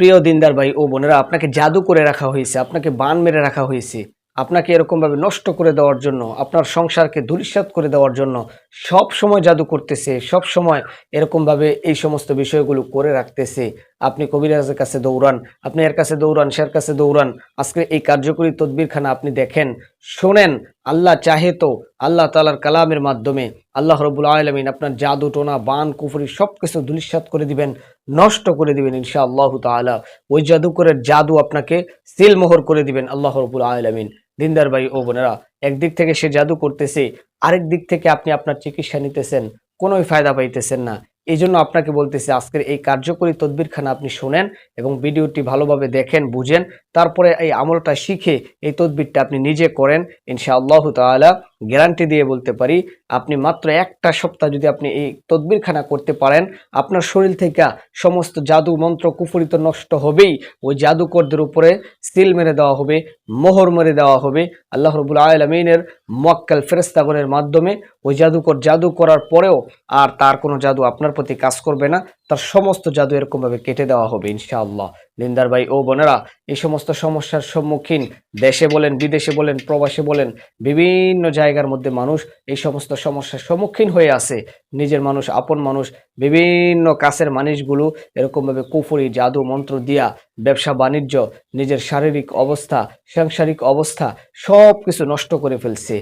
প্রিয় দিনদার ভাই ও বোনেরা, আপনাকে জাদু করে রাখা হয়েছে, আপনাকে বান মেরে রাখা হয়েছে। আপনাকে এরকমভাবে নষ্ট করে দেওয়ার জন্য, আপনার সংসারকে ধূলিসাৎ করে দেওয়ার জন্য সব সময় জাদু করতেছে, সব সময় এরকমভাবে এই সমস্ত বিষয়গুলো করে রাখতেছে। আপনি কবিরাজের কাছে দৌড়ান, আপনি এর কাছে দৌড়ান সের কাছে দৌড়ান। আজকে এই কার্যকরী তদবিরখানা আপনি দেখেন। শোনেন, আল্লাহ চাহে তো আল্লাহ তালার কালামের মাধ্যমে আল্লাহ রবুল আলমিন আপনার জাদু, টোনা, বান, কুফুরি সব কিছু ধূলিসাৎ করে দিবেন। নষ্ট করে দিবেন ইনশা আল্লাহ তালা ওই জাদুকরের জাদু আপনাকে সিলমোহর করে দিবেন আল্লাহ রবুল আলমিন। দিনদার ভাই ও বোনেরা, একদিক থেকে সে জাদু করতেছে, আরেক দিক থেকে আপনি আপনার চিকিৎসা নিতেছেন, কোনোই ফায়দা পাইতেছেন না। এই জন্য আপনাকে বলতেছি, আজকের এই কার্যকরী তদবিরখানা আপনি শোনেন এবং ভিডিওটি ভালোভাবে দেখেন, বুঝেন। তারপরে এই আমলটা শিখে এই তদবিরটা আপনি নিজে করেন ইনশা আল্লাহ তালা গ্যারান্টি দিয়ে বলতে পারি, আপনি মাত্র একটা সপ্তাহ যদি আপনি এই তদবিরখানা করতে পারেন, আপনার শরীর থেকে সমস্ত জাদু মন্ত্র কুফুরিত নষ্ট হবেই। ওই জাদুকরদের উপরে সিল মেরে দেওয়া হবে, মোহর মেরে দেওয়া হবে। আল্লাহ রবুল আলমিনের মক্কাল ফেরেস্তাগণের মাধ্যমে ওই জাদুকর জাদু করার পরেও আর তার কোনো জাদু আপনার প্রতি কাজ করবে না। তার সমস্ত জাদু এরকমভাবে কেটে দেওয়া হবে, ইনশাআল্লাহ। লিন্দার ভাই, ও বোনেরা, এই সমস্ত সমস্যার সম্মুখীন দেশে বলেন, বিদেশে বলেন, প্রবাসে বলেন, বিভিন্ন জায়গার মধ্যে মানুষ এই সমস্ত সমস্যার সম্মুখীন হয়ে আছে। নিজের মানুষ, আপন মানুষ, বিভিন্ন কাছের মানুষগুলো এরকমভাবে কুফুরি, জাদু মন্ত্র দিয়া, ব্যবসা, বাণিজ্য, নিজের শারীরিক অবস্থা, সাংসারিক অবস্থা সব কিছু নষ্ট করে ফেলছে।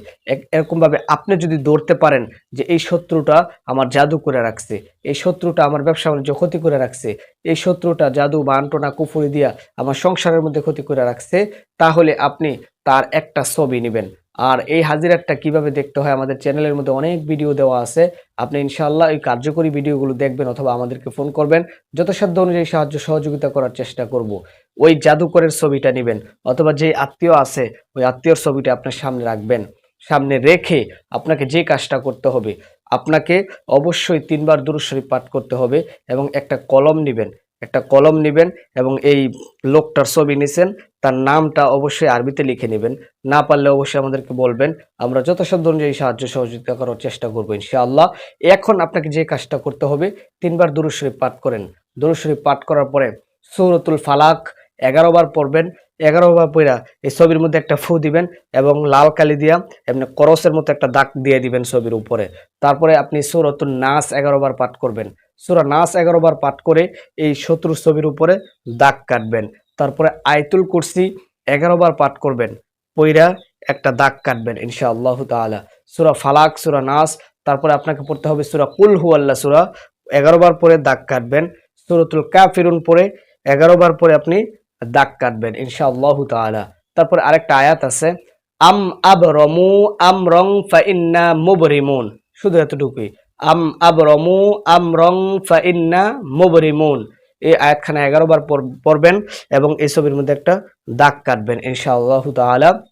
এরকমভাবে আপনি যদি দৌড়তে পারেন যে এই শত্রুটা আমার জাদু করে রাখছে এই শত্রুটা আমার ব্যবসা বাণিজ্য ক্ষতি করে রাখছে, এই শত্রুটা জাদু বা আন্টনা কুফুরি দিয়া আমার সংসারের মধ্যে ক্ষতি করে রাখছে, তাহলে আপনি তার একটা ছবি নেবেন। আর এই হাজিরাটা কীভাবে দেখতে হয় আমাদের চ্যানেলের মধ্যে অনেক ভিডিও দেওয়া আছে, আপনি ইনশাআল্লাহ এই কার্যকরী ভিডিওগুলো দেখবেন অথবা আমাদেরকে ফোন করবেন, যথাসাধ্য অনুযায়ী সাহায্য সহযোগিতা করার চেষ্টা করব। ওই জাদুকরের ছবিটা নেবেন অথবা যে আত্মীয় আছে, ওই আত্মীয়র ছবিটা আপনার সামনে রাখবেন। সামনে রেখে আপনাকে যে কাজটা করতে হবে আপনাকে অবশ্যই তিনবার দুরুশরীফ পাঠ করতে হবে এবং একটা কলম নেবেন, একটা কলম নেবেন এবং এই লোকটার ছবি নিছেন, তার নামটা অবশ্যই আরবিতে লিখে নেবেন। না পারলে অবশ্যই আমাদেরকে বলবেন, আমরা যথাসাধ্য অনুযায়ী সাহায্য সহযোগিতা করার চেষ্টা করব ইনশাআল্লাহ। এখন আপনাকে যে কাজটা করতে হবে, তিনবার দুরুশরীফ পাঠ করেন। দুরুশরীফ পাঠ করার পরে সৌরতুল ফালাক এগারো বার পড়বেন এগারো বার পইরা এই ছবির মধ্যে একটা ফু দিবেন এবং লাল কালি দিয়া এমনি করসের মতো একটা দাগ দিয়ে দিবেন ছবির উপরে। তারপরে আপনি সৌরতুল নাচ এগারো বার পাঠ করবেন। সুরা নাচ এগারো বার পাঠ করে এই শত্রুর ছবির উপরে দাগ কাটবেন। তারপরে আয়তুল কুরসি এগারো বার পাঠ করবেন, পইরা একটা দাগ কাটবেন ইনশা আল্লাহ তালা সুরা ফালাক, সুরা নাস, তারপরে আপনাকে পড়তে হবে সুরা কুল আল্লাহ সুরা। এগারো বার পরে দাগ কাটবেন। সুরতুল কাফিরুন পরে এগারো বার পরে আপনি দাগ কাটবেন, ইনশাআল্লাহ তালা তারপরে আরেকটা আয়াত আছে, আম আব রমু আম রং ফাইন্না মুবরিমুন। শুধু এতটুকুই, আম আব রমু আম রং ফাইন্না মুবরিমুন। এই আয়াতখানা এগারো বার পড়- পড়বেন এবং এই ছবির মধ্যে একটা দাগ কাটবেন, ইনশাআল্লাহ তাআলা।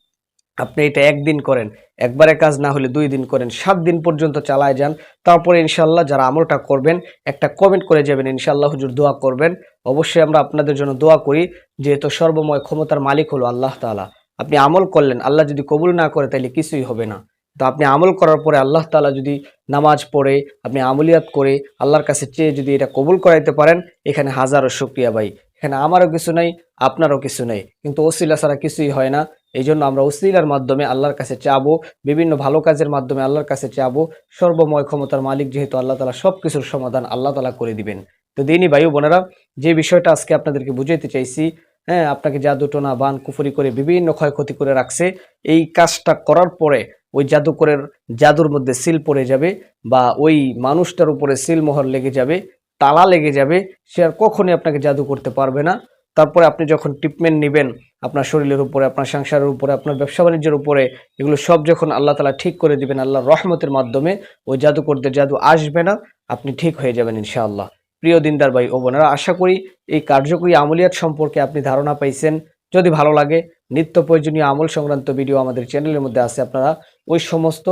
আপনি এটা একদিন করেন, একবারে কাজ না হলে দুই দিন করেন, সাত দিন পর্যন্ত চালায় যান, তারপরে ইনশাল্লাহ যারা আমলটা করবেন, একটা কমেন্ট করে যাবেন ইনশাল্লাহ হুজুর দোয়া করবেন। অবশ্যই আমরা আপনাদের জন্য দোয়া করি, যেহেতু সর্বময় ক্ষমতার মালিক হলো আল্লাহ তাআলা। আপনি আমল করলেন, আল্লাহ যদি কবুল না করে তাহলে কিছুই হবে না। তো আপনি আমল করার পরে আল্লাহ তালা যদি নামাজ পড়ে, আপনি আমলিয়াত করে আল্লাহর কাছে চেয়ে যদি এটা কবুল করাইতে পারেন, এখানে হাজারো শুক্রিয়া ভাই। এখানে আমারও কিছু নেই, আপনারও কিছু নেই। কিন্তু ওসিলা ছাড়া কিছুই হয় না। এই জন্য আমরা ওসিলার মাধ্যমে আল্লাহর কাছে চাবো, বিভিন্ন ভালো কাজের মাধ্যমে আল্লাহর কাছে চাবো। সর্বময় ক্ষমতার মালিক যেহেতু আল্লাহ তালা সব কিছুর সমাধান আল্লাহ তালা করে দিবেন। তো দিনই ও বোনেরা, যে বিষয়টা আজকে আপনাদেরকে বুঝাইতে চাইছি হ্যাঁ আপনাকে জাদু, টোনা, বান, কুফুরি করে বিভিন্ন ক্ষয়ক্ষতি করে রাখছে। এই কাজটা করার পরে ওই জাদুকরের জাদুর মধ্যে সিল পড়ে যাবে বা ওই মানুষটার উপরে সিল মোহর লেগে যাবে, তালা লেগে যাবে, সে আর কখনই আপনাকে জাদু করতে পারবে না। তারপরে আপনি যখন ট্রিটমেন্ট নেবেন, আপনার শরীরের উপরে, আপনার সংসারের উপরে, আপনার ব্যবসা বাণিজ্যের উপরে, এগুলো সব যখন আল্লাহ তালা ঠিক করে দিবেন আল্লাহ রহমতের মাধ্যমে, ওই জাদুকরদের জাদু আসবে না, আপনি ঠিক হয়ে যাবেন ইনশাআল্লাহ। প্রিয় দিনদার ভাই ও বোনেরা, আশা করি এই কার্যকরী আমলিয়াত সম্পর্কে আপনি ধারণা পাইছেন। যদি ভালো লাগে, নিত্য প্রয়োজনীয় আমল সংক্রান্ত ভিডিও আমাদের চ্যানেলের মধ্যে আছে, আপনারা ওই সমস্ত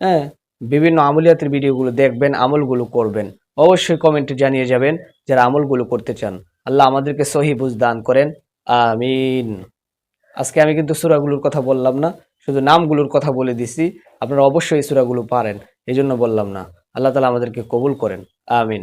হ্যাঁ বিভিন্ন আমলিয়াতের ভিডিওগুলো দেখবেন, আমলগুলো করবেন। অবশ্যই কমেন্টে জানিয়ে যাবেন যারা আমলগুলো করতে চান। আল্লাহ আমাদেরকে সহি বুঝ দান করেন। আমিন। আজকে আমি কিন্তু সুরাগুলোর কথা বললাম না, শুধু নামগুলোর কথা বলে দিছি। আপনারা অবশ্যই সুরাগুলো পারেন এই জন্য বললাম না। আল্লাহ তালা আমাদেরকে কবুল করেন। আমিন।